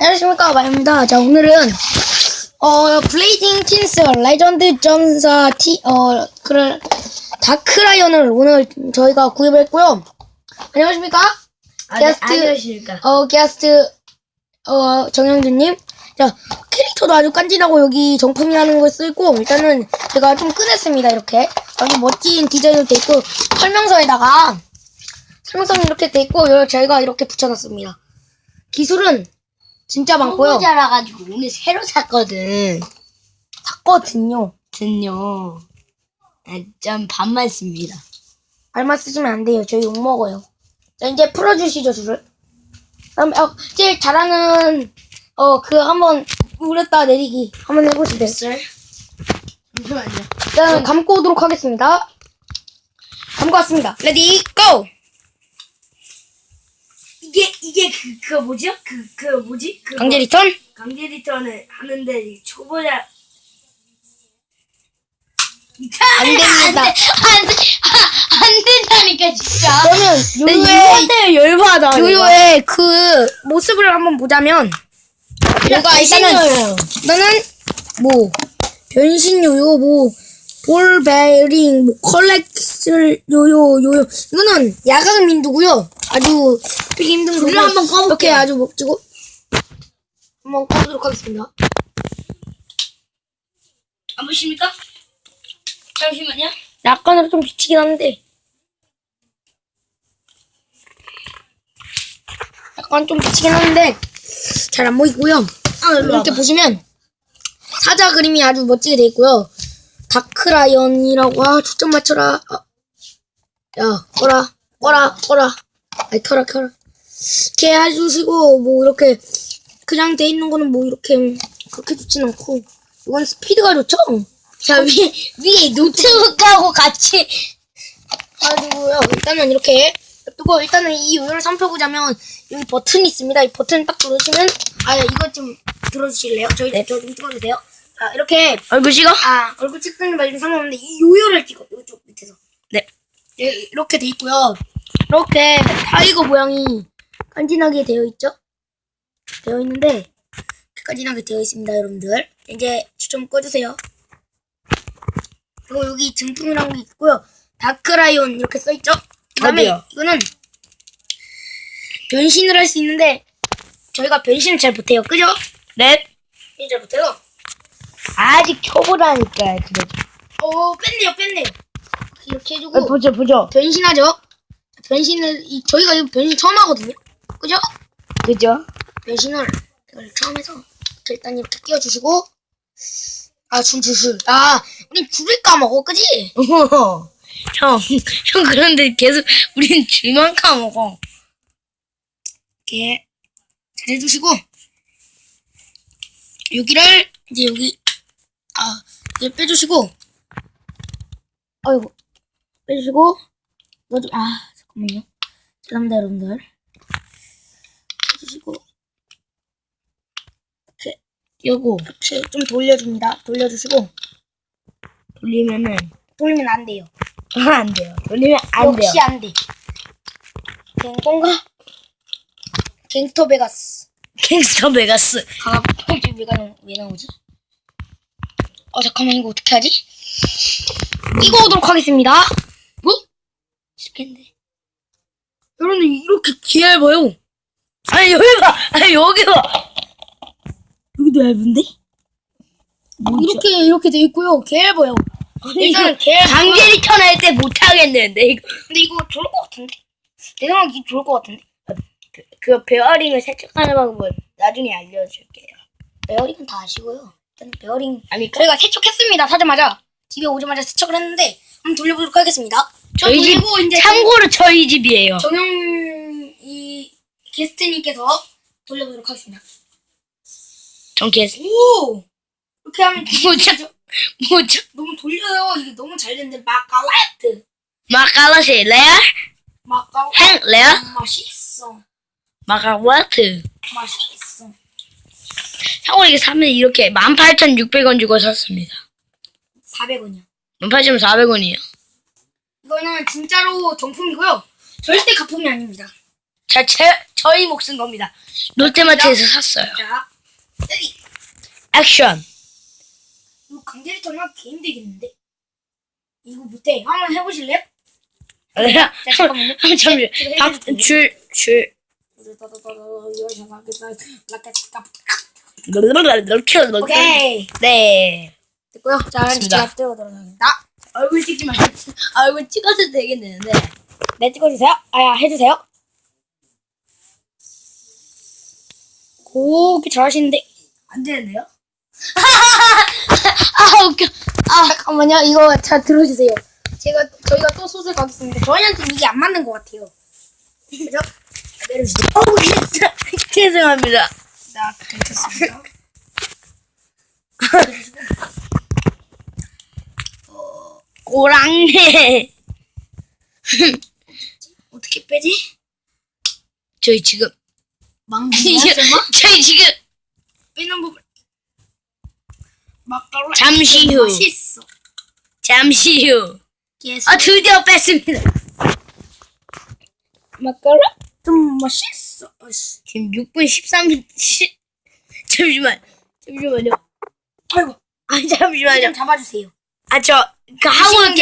안녕하십니까 마입니다. 자 오늘은 어 블레이딩 틴스 레전드 점사 티어 그래 다크라이언을 오늘 저희가 구입했고요. 안녕하십니까? 아, 네, 게스트 안녕하십니까. 어 게스트 어 정영준님. 자 캐릭터도 아주 깐진하고 여기 정품이라는 걸 쓰고 일단은 제가 좀 끄냈습니다 이렇게 아주 멋진 디자인으로 돼 있고 설명서에다가 설명서는 이렇게 돼 있고 저희가 이렇게 붙여놨습니다. 기술은 진짜 많고요. 후보자라가지고 오늘 새로 샀거든. 샀거든요. 전요. 아, 좀 반만 씁니다. 말만 쓰시면 안 돼요. 저희 욕 먹어요. 자, 이제 풀어주시죠, 줄을. 다음, 어, 제일 잘하는, 어, 그, 한번, 울었다 내리기. 한번 해보시죠. 썰? 잠시만요. 일단, 감고 오도록 하겠습니다. 감고 왔습니다. 레디, 고! 이게, 이게 그, 그거 뭐죠? 그, 그 뭐지? 그 강제 리턴? 강제 리턴을 하는데 이 초보자. 안 됩니다. 안, 돼, 안, 안 된다니까, 진짜. 그러면, 요요의, 열받아. 요요의 그, 모습을 한번 보자면, 요가 일단은, 일단은, 뭐, 변신 요요, 뭐, 볼 베링, 뭐, 컬렉슬 요요, 요요. 이거는 야각 민두고요 아주 필기 힘든. 불을 한번 꺼볼게요. 이렇게 아주 멋지고. 한번 꺼보도록 하겠습니다. 안 보십니까? 잠시만요. 약간으로 좀 비치긴 한데. 약간 좀 비치긴 한데, 잘 안 보이고요. 아, 일로 이렇게 와봐. 보시면 사자 그림이 아주 멋지게 돼 있고요. 다크라이언이라고 아 초점 맞춰라. 아, 야 꺼라 꺼라 꺼라. 아이 켜라 켜라. 이렇게 해주시고 뭐 이렇게 그냥 돼 있는 거는 뭐 이렇게 그렇게 좋진 않고 이건 스피드가 좋죠. 자, 위에, 위에 노트북하고 같이. 가지고요. 일단은 이렇게 놔두고 일단은 이 요요를 살펴보자면 여기 버튼이 있습니다. 이 버튼 딱 누르시면 아 이거 좀 들어주실래요? 저희 저좀 찍어주세요. 자 이렇게 얼굴 찍어? 아 얼굴 찍든 말든 상관없는데 이 요요를 찍어 이쪽 밑에서 네. 예, 이렇게 돼 있고요. 이렇게 타이거 모양이 간지나게 되어 있죠? 되어 있는데 간지나게 되어 있습니다, 여러분들. 이제 추점 꺼주세요. 그리고 여기 증품이라는 게 있고요. 다크라이온 이렇게 써 있죠? 그다음에 어디요? 이거는 변신을 할 수 있는데 저희가 변신을 잘 못해요, 그죠? 네. 변신 잘 못해요. 아직 초보라니까, 그래도. 어 뺐네요, 뺐네요. 이렇게 해주고 어, 보죠, 보죠. 변신하죠. 변신을 이, 저희가 이거 변신 처음 하거든요. 그죠? 그죠? 변신을 이걸 처음 해서 자, 일단 이렇게 끼워주시고 아줄 줄줄 아 우린 줄을 까먹어 그지? 형, 형 그런데 계속 우린 줄만 까먹어. 이렇게 잘해주시고 여기를 이제 여기 아 이제 빼주시고 아이고 빼주시고 넣어주 아 잠깐만요 죄송합니다 여러분들 빼주시고 이렇게 요거 좀 돌려줍니다 돌려주시고 돌리면은 돌리면 안 돼요 아, 안 돼요. 돌리면 안 돼요. 역시 안 돼. 갱kon가? 갱스터 베가스. 갱스터 베가스. 아, 이게 왜, 나, 왜 나오지? 어, 잠깐만, 이거 어떻게 하지? 이거 오도록 하겠습니다. 뭐? 시켰는데. 여러분들, 이렇게 개 얇아요. 아니 여기 봐. 아니 여기 봐. 여기도 얇은데? 이렇게, 이렇게 돼 있고요. 개 얇아요. 일단 개 리턴 할때못 하겠는데 이거. 근데 이거 좋을 것 같은데? 내 생각이 좋을 것 같은데? 그, 그 베어링을 세척하는 방법을 나중에 알려줄게요. 베어링은 다 아시고요. 일단 베어링 아니 저희가 세척했습니다. 사자마자 집에 오자마자 세척을 했는데 한번 돌려보도록 하겠습니다. 저 저희 집 돌리고 이제 참고로 저희 집이에요. 정영 이 게스트님께서 돌려보도록 하겠습니다. 전 게스 오 이렇게 하면 뭐죠? 뭐죠? 너무 돌려요. 이게 너무 잘 됐는데 마카라이트 마카라시 레알 마카 행 레알 맛있어 마카와트. 맛있어. 참고로 이게 사면 이렇게 18,600원 주고 샀습니다. 400원이요. 18,400원이에요. 이거는 진짜로 정품이고요. 절대 가품이 아닙니다. 자, 제, 저희 몫인 겁니다. 롯데마트에서 샀어요. 자, 여기. 액션. 이거 강제로 전화 게임 되겠는데? 이거 못해. 한번 해보실래요? 자, 잠깐만요. 잠시만. 박, 줄, 줄. 오케이. 네. 됐고요. 자, 됐습니다. 제가 들어가도록 하겠습니다. 얼굴 찍지 마세요. 얼굴 찍어도 되겠는데. 네, 찍어주세요. 아야, 해주세요. 오, 잘하시는데. 안 되는데요? 아, 웃겨. 잠깐만요. 이거 잘 들어주세요. 제가, 저희가 또 소설 가겠습니다. 저희한테 이게 안 맞는 것 같아요. 그죠? 자, 내려주세요. 어우, 진짜. 죄송합니다. 자, 괜찮습니다. 꼬랑네. 어떻게 빼지? 저희 지금. 망고야, 설마? 저희 지금. 빼는 부분. 마카로니. 잠시 후. 맛있어. 잠시 후. 예스. 아, 드디어 뺐습니다. 마카로? 좀 맛있어. 어씨. 지금 6분 13분. 시... 잠시만. 잠시만요. 아이고. 아, 잠시만요. 좀 잡아주세요. 아, 저, 그 하고 올게요.